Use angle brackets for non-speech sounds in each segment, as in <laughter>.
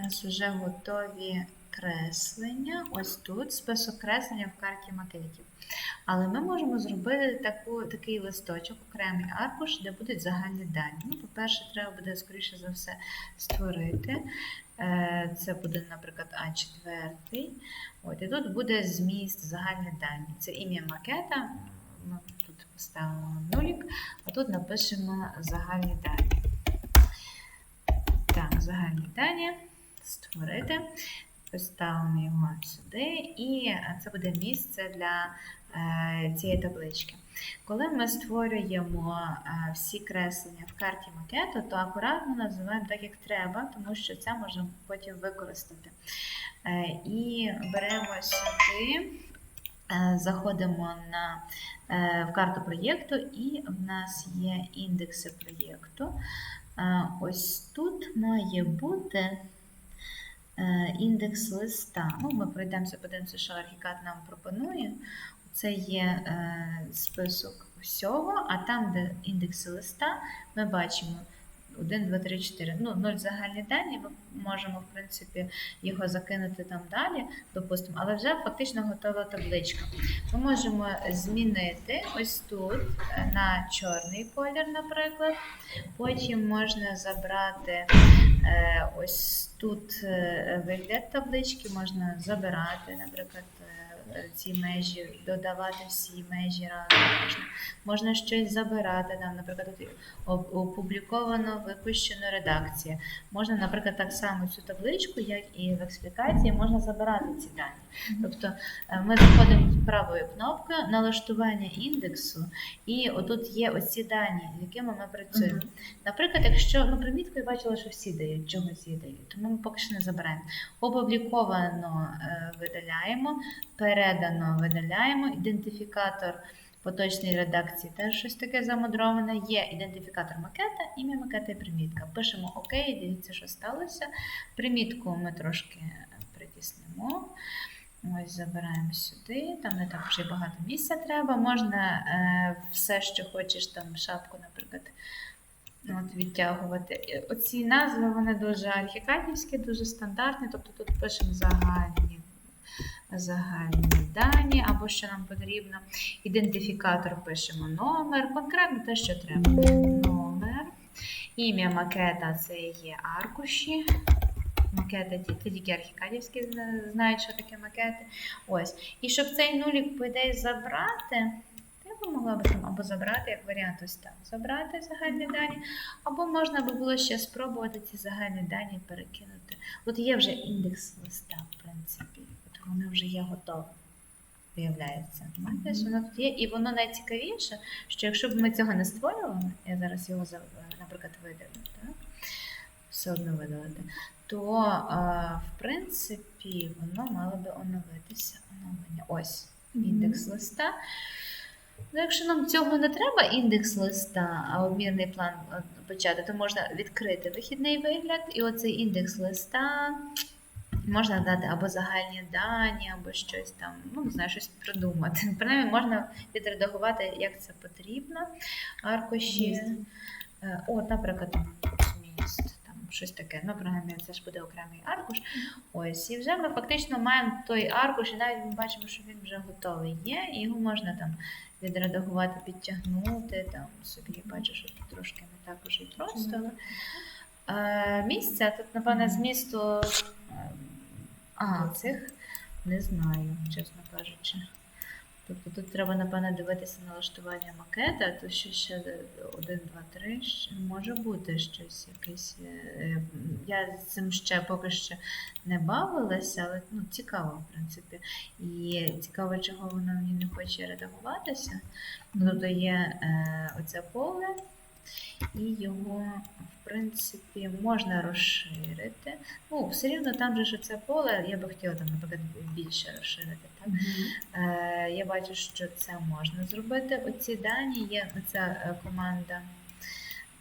нас вже готові креслення. Ось тут список креслення в карті макетів. Але ми можемо зробити таку, такий листочок, окремий аркуш, де будуть загальні дані. Ну, по-перше, треба буде, скоріше за все, створити. Е, Це буде, наприклад, А4. От, і тут буде зміст, загальні дані. Це ім'я макета. Ми тут поставимо нулік, а тут напишемо загальні дані. Так, загальні дані. Створити. Поставимо його сюди, і це буде місце для е, цієї таблички. Коли ми створюємо е, всі креслення в карті макету, то акуратно називаємо так, як треба, тому що це можемо потім використати. Е, і беремо сюди, заходимо на, в карту проєкту, і в нас є індекси проєкту. Ось тут має бути індекс листа. Ну, ми пройдемося, подивимося, що архікат нам пропонує. Це є е, список всього, а там, де індекси листа, ми бачимо 1, 2, 3, 4. Ну, 0 загальні дані, ми можемо, в принципі, його закинути там далі, допустимо, але вже фактично готова табличка. Ми можемо змінити ось тут е, на чорний колір, наприклад. Потім можна забрати е, ось тут е, вигляд таблички, можна забирати, наприклад, ці межі, додавати всі межі разом. Можна, можна щось забирати, там, наприклад, тут опубліковано випущена редакція. Можна, наприклад, так само цю табличку, як і в експлікації, можна забирати ці дані. Тобто е, ми заходимо правою кнопкою налаштування індексу, і отут є оці дані, з якими ми працюємо. Наприклад, якщо ну, примітку я бачила, що всі дають, чогось її дають, тому ми поки що не забираємо. Опубліковано е, видаляємо, передано видаляємо, ідентифікатор поточної редакції теж щось таке замудроване. Є ідентифікатор макета, ім'я макета і примітка. Пишемо ОК, дивіться, що сталося. Примітку ми трошки притіснемо. Ось забираємо сюди, там не так вже багато місця треба. Можна е, все, що хочеш, там шапку, наприклад, от, відтягувати. Оці назви вони дуже архікадівські, дуже стандартні, тобто тут пишемо загальні, загальні дані або що нам потрібно. Ідентифікатор пишемо номер, конкретно те, що треба. Номер. Ім'я макета це є аркуші. Макети це тільки архікадівські знають, що таке макети. Ось. І щоб цей нулік, по ідеї, забрати, я могла б там або забрати, як варіант, ось так, забрати загальні дані, або можна би було ще спробувати ці загальні дані перекинути. От є вже індекс листа, в принципі. От вони вже є готові. Виявляється. Бачите, що воно тут є. І воно найцікавіше, що якщо б ми цього не створювали, я зараз його, наприклад, видалю, так? все одно видалити, то в принципі воно мало би оновитися. Оновлення. Ось індекс листа. Ну, якщо нам цього не треба, індекс листа, а обмірний план почати, то можна відкрити вихідний вигляд, і оцей індекс листа можна дати або загальні дані, або щось там, ну, не знаю, щось придумати. <laughs> Принаймні можна відредагувати, як це потрібно. Аркуші. Е, От, наприклад, зміст, там щось таке. Ну, принаймні, це ж буде окремий аркуш. Ось, і вже ми фактично маємо той аркуш, і навіть ми бачимо, що він вже готовий є, і його можна там відредагувати, підтягнути. Там собі бачу, що тут трошки не так уже і просто. Е, місця тут, напевне, змісту а, цих не знаю, чесно кажучи. Тобто тут треба, напевне, дивитися налаштування макета, то що ще 1, 2, 3, може бути щось якесь. е, Я з цим ще поки що не бавилася, але ну, цікаво, в принципі. І цікаво, чого воно мені не хоче редагуватися. Ну, Тобто є е, оце поле, і його, в принципі, можна розширити. Ну, все рівно там же ж це поле, я би хотіла там, наприклад, більше розширити. Так? Е, я бачу, що це можна зробити. Оці дані є ця е, команда.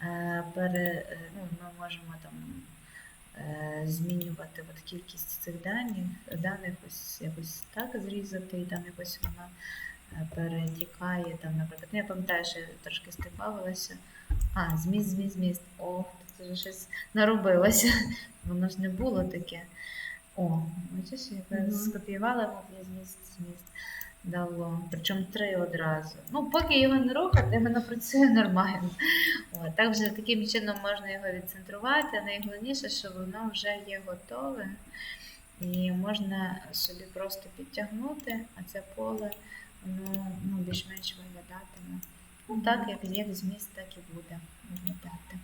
Е, пере, е, ну, ми можемо там е, змінювати от кількість цих даних, даних ось якось так зрізати, і там якось вона перетікає. Там, наприклад, ну, я пам'ятаю, що я трошки стибавилася. А, зміст, зміст, зміст. О, це вже щось наробилося. <laughs> Воно ж не було таке. О, бачиш, я Мгм. скопіювала мовлі зміст, зміст дало. Причому три одразу. Ну, поки його не рухати, воно працює нормально. От, так вже таким чином можна його відцентрувати. а Найголовніше, що воно вже є готове. І можна собі просто підтягнути, а це поле воно ну, більш-менш виглядатиме. Так, як є зміст, так і буде виглядати.